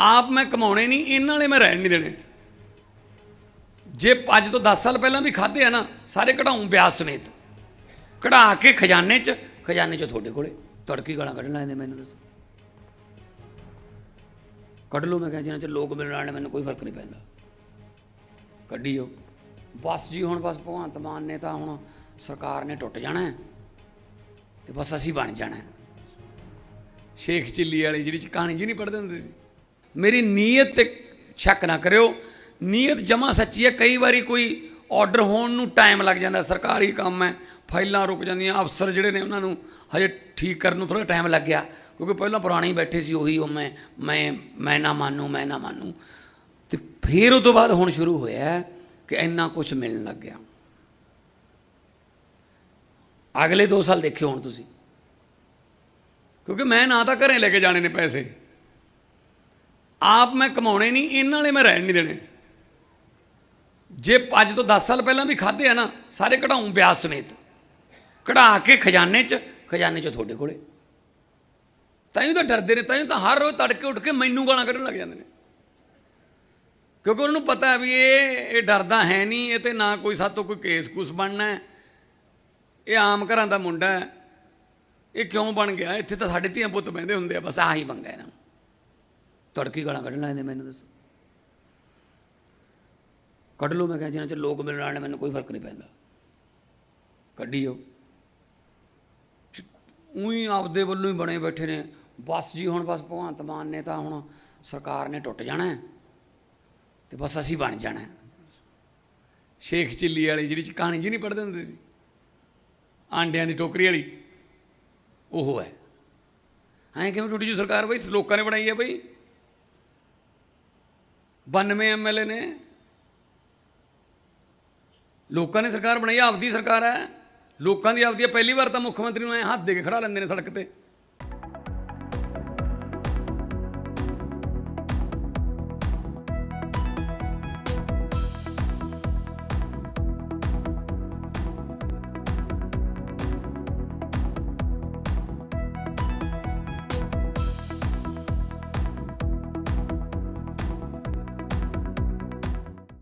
ਆਪ ਮੈਂ ਕਮਾਉਣੇ ਨਹੀਂ, ਇਹਨਾਂ ਵਾਲੇ ਮੈਂ ਰਹਿਣ ਨਹੀਂ ਦੇਣੇ। ਜੇ ਅੱਜ ਤੋਂ 10 ਸਾਲ ਪਹਿਲਾਂ ਵੀ ਖਾਦੇ ਆ ਨਾ, ਸਾਰੇ ਕਢਾਉਂ ਵਿਆਜ ਸਮੇਤ। ਕਢਾ ਕੇ ਖਜ਼ਾਨੇ 'ਚ ਖਜ਼ਾਨੇ 'ਚ ਤੁਹਾਡੇ ਕੋਲੇ। ਤੜਕੀ ਗਾਲਾਂ ਕੱਢਣ ਲੈਂਦੇ ਮੈਨੂੰ ਦੱਸ। ਕੱਢ ਲਓ, ਮੈਂ ਕਿਹਾ ਜਿਹਨਾਂ ਚ ਲੋਕ ਮਿਲਣ ਵਾਲੇ ਮੈਨੂੰ ਕੋਈ ਫ਼ਰਕ ਨਹੀਂ ਪੈਂਦਾ। ਕੱਢੀ ਜਾਓ ਬਸ ਜੀ, ਹੁਣ ਬਸ ਭਗਵੰਤ ਮਾਨ ਨੇ ਤਾਂ ਹੁਣ ਸਰਕਾਰ ਨੇ ਟੁੱਟ ਜਾਣਾ ਹੈ। ਤੇ ਬਸ ਅਸੀਂ ਬਣ ਜਾਣਾ ਸ਼ੇਖ ਚਿੱਲੀ ਵਾਲੀ ਜਿਹੜੀ ਕਹਾਣੀ ਜੀ ਨਹੀਂ ਪੜ੍ਹਦੇ ਹੁੰਦੇ ਸੀ। ਮੇਰੀ ਨੀਅਤ ਤੇ ਸ਼ੱਕ ਨਾ ਕਰਿਓ। ਨੀਅਤ ਜਮਾ ਸੱਚੀ ਹੈ। ਕਈ ਵਾਰੀ ਕੋਈ ਆਰਡਰ ਹੋਣ ਨੂੰ ਟਾਈਮ ਲੱਗ ਜਾਂਦਾ। ਸਰਕਾਰੀ ਕੰਮ ਹੈ, ਫਾਈਲਾਂ ਰੁਕ ਜਾਂਦੀਆਂ, ਅਫਸਰ ਜਿਹੜੇ ਨੇ ਉਹਨਾਂ ਨੂੰ ਹਜੇ ਠੀਕ ਕਰਨ ਨੂੰ ਥੋੜਾ ਟਾਈਮ ਲੱਗ ਗਿਆ। ਕਿਉਂਕਿ ਪਹਿਲਾਂ ਪੁਰਾਣੇ ਹੀ ਬੈਠੇ ਸੀ, ਉਹੀ ਉਹ ਮੈਂ ਮੈਂ ਮੈਂ ਨਾ ਮੰਨੂ, ਮੈਂ ਨਾ ਮੰਨੂ। ਤੇ ਫਿਰ ਉਹ ਤੋਂ ਬਾਅਦ ਹੁਣ ਸ਼ੁਰੂ ਹੋਇਆ ਕਿ ਇੰਨਾ ਕੁਝ ਮਿਲਣ ਲੱਗ ਗਿਆ। ਅਗਲੇ 2 ਸਾਲ ਦੇਖਿਓ ਹੁਣ ਤੁਸੀਂ। ਕਿਉਂਕਿ ਮੈਂ ਨਾ ਤਾਂ ਘਰੇ ਲੈ ਕੇ ਜਾਣੇ ਨੇ ਪੈਸੇ। ਆਪ ਮੈਂ ਕਮਾਉਣੇ ਨਹੀਂ, ਇਹਨਾਂ ਵਾਲੇ ਮੈਂ ਰਹਿਣ ਨਹੀਂ ਦੇਣੇ। ਜੇ ਅੱਜ ਤੋਂ 10 ਸਾਲ ਪਹਿਲਾਂ ਵੀ ਖਾਦੇ ਆ ਨਾ, ਸਾਰੇ ਕਢਾਉਂ ਵਿਆਜ ਸਮੇਤ। ਕਢਾ ਕੇ ਖਜ਼ਾਨੇ 'ਚ ਖਜ਼ਾਨੇ 'ਚ ਤੁਹਾਡੇ ਕੋਲੇ। ਤਾਂ ਹੀ ਤਾਂ ਡਰਦੇ ਨੇ ਤਾਂ ਹੀ ਤਾਂ ਹਰ ਰੋਜ਼ ਤੜਕੇ ਉੱਠ ਕੇ ਮੈਨੂੰ ਗਾਲਾਂ ਕੱਢਣ ਲੱਗ ਜਾਂਦੇ ਨੇ। ਕਿਉਂਕਿ ਉਹਨਾਂ ਨੂੰ ਪਤਾ ਵੀ ਇਹ ਇਹ ਡਰਦਾ ਹੈ ਨਹੀਂ, ਇਹ ਤੇ ਨਾ ਕੋਈ ਸਾਤੋਂ ਕੋਈ ਕੇਸ ਕੁਸ ਬਣਨਾ ਇਹ ਆਮ ਘਰਾਂ ਦਾ ਮੁੰਡਾ ਹੈ। ਇਹ ਕਿਉਂ ਬਣ ਗਿਆ? ਇੱਥੇ ਤਾਂ ਸਾਡੇ ਧੀਆਂ ਪੁੱਤ ਬਹਿੰਦੇ ਹੁੰਦੇ ਆ, ਬਸ ਆਹੀ ਪੰਗਾ ਇਹਨਾਂ ਨੂੰ। ਤੜਕੀ ਗਾਲਾਂ ਕੱਢਣ ਲੱਗਦੇ ਮੈਨੂੰ ਦੱਸੋ। ਕੱਢ ਲਓ, ਮੈਂ ਕਿਹਾ ਜਿਹਨਾਂ ਚ ਲੋਕ ਮਿਲਣ ਵਾਲੇ ਮੈਨੂੰ ਕੋਈ ਫ਼ਰਕ ਨਹੀਂ ਪੈਂਦਾ। ਕੱਢੀ ਜਾਓ। ਉਹੀ ਆਪਦੇ ਵੱਲੋਂ ਹੀ ਬਣੇ ਬੈਠੇ ਨੇ। ਬਸ ਜੀ, ਹੁਣ ਬਸ ਭਗਵੰਤ ਮਾਨ ਨੇ ਤਾਂ ਹੁਣ ਸਰਕਾਰ ਨੇ ਟੁੱਟ ਜਾਣਾ ਹੈ ਤੇ ਬਸ ਅਸੀਂ ਬਣ ਜਾਣਾ ਸ਼ੇਖ ਚਿੱਲੀ ਵਾਲੀ ਜਿਹੜੀ ਚ ਕਹਾਣੀ ਜੀ ਨਹੀਂ ਪੜ੍ਹਦੇ ਹੁੰਦੇ ਸੀ, ਆਂਡਿਆਂ ਦੀ ਟੋਕਰੀ ਵਾਲੀ, ਉਹ ਹੈ। ਐਂ ਕਿਵੇਂ ਟੁੱਟੀ ਜੂ ਸਰਕਾਰ ਬਈ? ਲੋਕਾਂ ਨੇ ਬਣਾਈ ਹੈ ਬਈ। 92 ਐਮਐਲਏ ਨੇ। ਲੋਕਾਂ ਨੇ ਸਰਕਾਰ ਬਣਾਈ, ਆਪਦੀ ਸਰਕਾਰ ਹੈ। ਲੋਕਾਂ ਦੀ ਆਪਦੀ ਹੈ। ਪਹਿਲੀ ਵਾਰ ਤਾਂ ਮੁੱਖ ਮੰਤਰੀ ਨੂੰ ਐ ਹੱਥ ਦੇ ਕੇ ਖੜਾ ਲੈਂਦੇ ਨੇ ਸੜਕ ਤੇ।